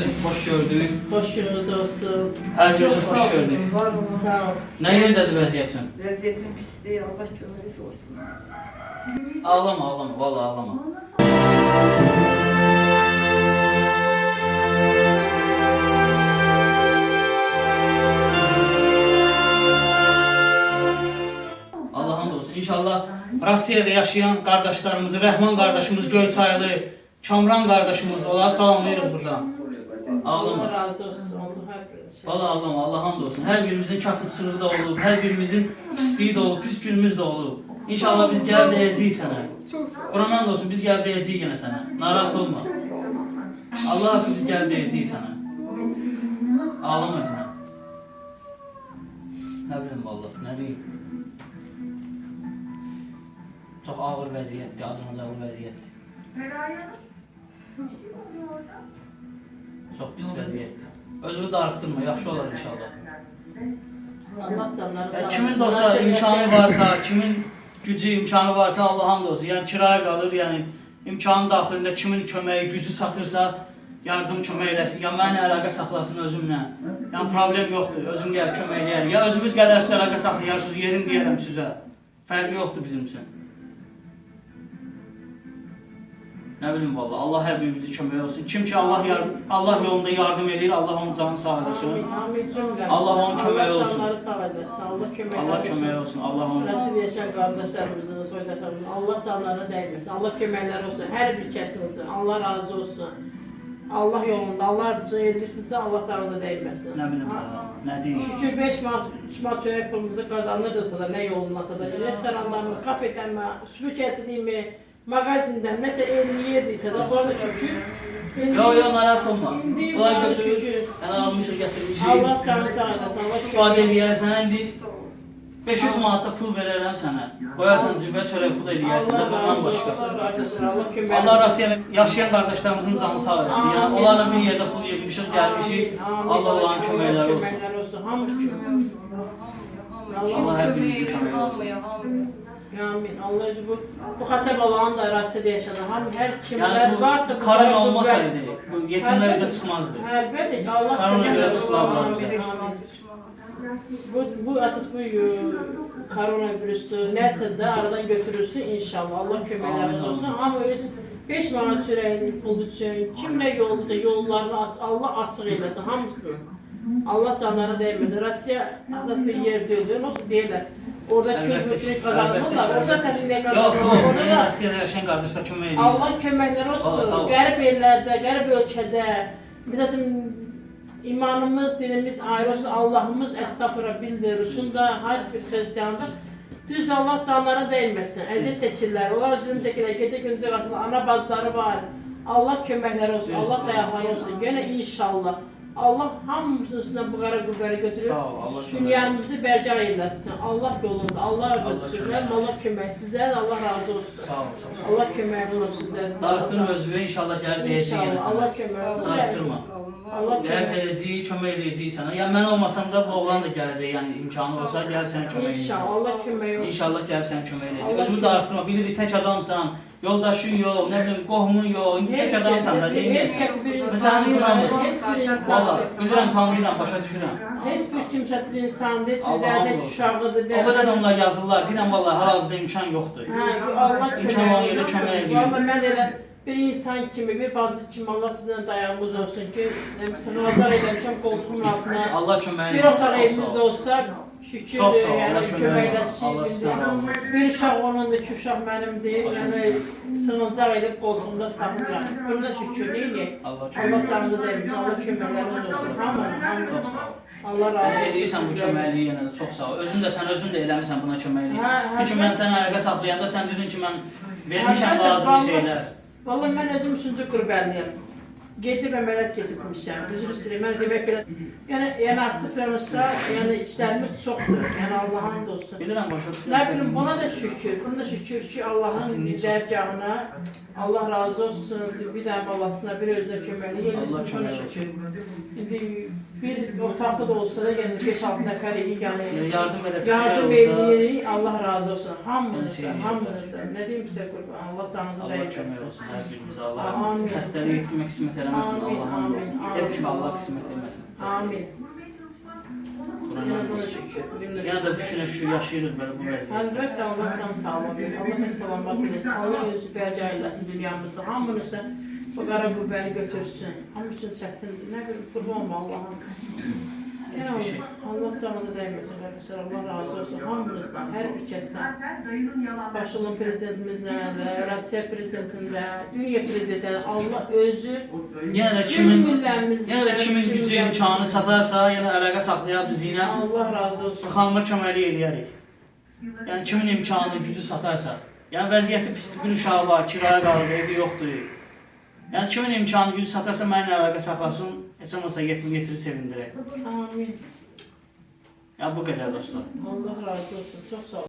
kardeşim hoş gördük. Hoş gününüz olsun. Her biriniz sağ hoş olun, gördük. Var olun. Sağ ol. Ne yerindedir vəziyyətin? Vəziyyətin pisliği Allah kömürüz olsun. Ağlama, ağlama, vallahi ağlama. Allah hamd olsun. İnşallah Rusiyada yaşayan kardeşlerimizi, Rəhman kardeşimiz Göyçaylı, Kamran kardeşimiz, onları salamlayırıq buradan. Ağlama. Allah razı olsun. Allah her biriniz. Valla ağlama, Allah hamd olsun. Her birimizin kasıbçılığı da olub, her birimizin pisliği de olub, pis günümüz de olub. İnşallah biz. Çok sağ ol. Quran and olsun biz gəl deyəcəyik yenə sənə. Narahat olma. Allah biz gəl deyəcəyik sənə. Ağlama yenə. Nə bilim vallah, nə deyim. Çox ağır vəziyyətdir, acınacaqlı vəziyyətdir. Çox pis vəziyyətdir. Özünü darıxdırma, yaxşı olar inşallah. Allah canları Ya sağ kimin olsun. olsa Nasip imkanı varsa, kimin gücü imkanı varsa Allah hamd olsun. Yani kiraya qalır, yəni imkanı daxilində kimin köməyi, gücü çatırsa yardım kömək eləsin. Ya mənə əlaqə saxlasın özümlə. Yəni problem yoxdur. Özüm gəl kömək eləyər. Ya özünüz gələrsiz əlaqə saxlayarsınız, yerin deyərəm sizə. Fərqi yoxdur bizim üçün. Nə bilim valla Allah hər birimizə kömək olsun. Kim ki Allah yar Allah yolunda yardım edir, Allah onun canını sağ eləsin. Allah onun köməyi olsun. Allah köməyi olsun. Allah onun Nasıl yaşayan kardeşlerimizin, soydaşlarımızın Allah canlarına değmesin. Allah köməkləri olsun. Her bir kəsinizin. Allah razı olsun. Allah yolunda, Allah arzusu edirsinizsə Allah canınıza değmesin. nə bilim valla. Nə deyim. Şükür 5 manat, 3 manat çörək pulumuzu kazanırdırsa da ne yolundasa da restorandan mı, kafeden mi, süpürgəçiliyi mi, magazindən nəsə eləyirdisə də buna şükür. Yo yo narahat olma. Allah'a götürür. şükür. Yəni almışıq, gətirmişik. Allah canı sağ eləsin. Allah İstifadə eləyərsən indi Sağ ol. 500 manat da pul verərəm sənə. Qoyarsan cibə çörək pul eləyərsən də Allah bundan razı başqa. Allah Allah Rusiyada yaşayan qardaşlarımızın canı sağ olsun. Yəni onlarla bir yerdə pul yığmışıq, gəlmişik. Allah onların köməkləri olsun. Hamısı kömək. olsun. Allah her birimizin kömeği olsun. Amin. Allah özü bu bu xətə balanın da ərazisində yaşanan ham hər bu varsa bu- olmasaydı bu yetimlər üzə çıxmazdı. Əlbəttə Allah Karın köməklər öyle olsun. çıxılar var. Amin, Beş amin. manat, üç manat. Bu, bu əsas bu e, koronavirüsü də aradan götürürsün inşallah. Allah köməkləriniz olsun. Amma öz 5 manat çörəyin pul üçün kimlə yolluca yollarını aç, Allah açıq eləsin hamısını. Allah canlarına dəyməsin. Rusiya azad bir yer deyil. Nasıl deyirlər? Orada ki, kazanırlar. əlbəttə ki, Orada səsinlə Yox, sağ olsun. Yəni Orada Rusiyada yaşayan qardaşlar kömək edir. Allah köməkləri Allah sağ olsun. olsun. Qərib yerlərdə, qərib ölkədə bizim imanımız, dinimiz ayrı olsun. Allahımız əstəğfurullah bildirsin da hər bir xristiyandır. Düzdür Allah canlara dəyməsin. Əziz çəkirlər. Onlar zülm çəkirlər. Gecə gündüz. Ana bazları var. Allah köməkləri olsun. Allah dayaqları olsun. Yenə inşallah. Allah hamımızın üstündən bu qara qüvvəri götürüb Sağ ol, Allah dünyamızı bərca eyləsin. Allah yolunda, Allah kömək. Mənim Allah kömək. Də Allah razı olsun. Sağ ol, sağ ol. Allah köməyiniz olsun sizlərə. Darıxdırma özünü inşallah gəl deyəcəyik yenə İnşallah Allah sənə. kömək olsun. Darıxdırma. Allah Gəl deyəcəyik, kömək eləyəcəyik sənə. Yəni mən olmasam da bu oğlan da gələcək, yəni imkanı olsa gəl sən kömək eləyəcək. İnşallah Allah kömək olsun. İnşallah gəlib sən kömək eləyəcək. Özünü darıxdırma, bilirik tək adamsan, yoldaşın yox, nə bilim qohumun yox, indi tək adamsan da heç deyirsən. kəs bir Məsələn, insan qınamır. Valla, bilirəm, tanıyıram, başa düşürəm. heç bir kimsəsiz insandır, heç bir dərdə uşağıdır. O qədər də onlar yazırlar, deyirəm valla hal-hazırda imkan yoxdur. İmkan olan yerdə kömək eləyir. Valla mən elə bir insan kimi, bir bacı kimi Allah sizdən dayağımız olsun ki, sınavazlar eləmişəm qoltuğumun altına. Allah köməyin Bir otaq evimizdə olsa şükür, Çox sağ ol, yəni Allah köməyin olsun. Allah sizdən razı olsun. Bir uşaq onundur, iki uşaq mənimdir. Yəni sığıncaq edib qoltuğumda saxlayıram. Buna şükür, neyini? Allah Allah köməyin canını deyim, Allah köməkləriniz olsun. Hamı, hamı. Çox sağ ol. Allah razı olsun. Edirsən bu köməkliyi yenə də çox sağ ol. Özün də sən özün də eləmisən buna köməkliyi. Hə, hə, Çünki mən səni əlaqə saxlayanda sən dedin ki, mən vermişəm Əlbəttə, lazımi vallahi- şeylər. Vallahi mən özüm üçüncü qurbəliyəm. Gedib əməliyyat keçirmişəm. Üzr istəyirəm. Mən demək belə, yəni yəni açıq danışsa, yəni işlərimiz çoxdur. Yəni Allah'a hamd olsun. Bilirəm başa düşürəm. Nə bilim buna da şükür. Buna da şükür ki Allah'ın dərgahına Allah razı olsun. Bir dənə balasına, bir özünə köməklik Allah. Buna kömək olsun. şükür. İndi bir otaqda da olsa da yəni 5-6 nəfər idi yəni. Yardım eləsə Yardım edirik. Allah razı olsun. Şey hamınızdan. Nə deyim sizə qurban. Allah canınızı Allah kömək dəyməsin. olsun hər birimizə. Allah Amin. xəstəliyi etmək qismət eləməsin. Eləməsin, Allah hamd olsun. amin. Allah qismət eləməsin. Amin. Yenə də şükür şükür yaşayırıq belə bu vəziyyətdə. Əlbəttə Allah can sağlam verir. Allah nə salamat eləsin. Allah özü bəcayləsin dünyamızı. Hamınızı bu qara qüvvəni götürsün. Hamı üçün çətindir. Nə bilim, qurban Allah'ım. Heç Yenə bir şey. Allah canını dəyməsin qardaşlar. Allah razı olsun hamınızdan, hər bir kəsdən. Olan prezidentimizlə, də, Rusiya prezidentində, dünya prezidentində Allah özü Yenə də kimin yenə də kimin gücü imkanı çatarsa, yenə əlaqə saxlayıb bizi ilə Allah razı olsun. xanıma köməklik eləyərik. Yəni kimin imkanı, gücü satarsa. Yəni vəziyyəti pisdir, bir uşağı var, kirayə qalır, evi yoxdur. Yəni kimin imkanı, gücü satarsa mənimlə əlaqə saxlasın, heç olmasa yetim yesiri sevindirək. Amin. Yəni bu qədər dostlar. Allah razı olsun. Çox sağ ol.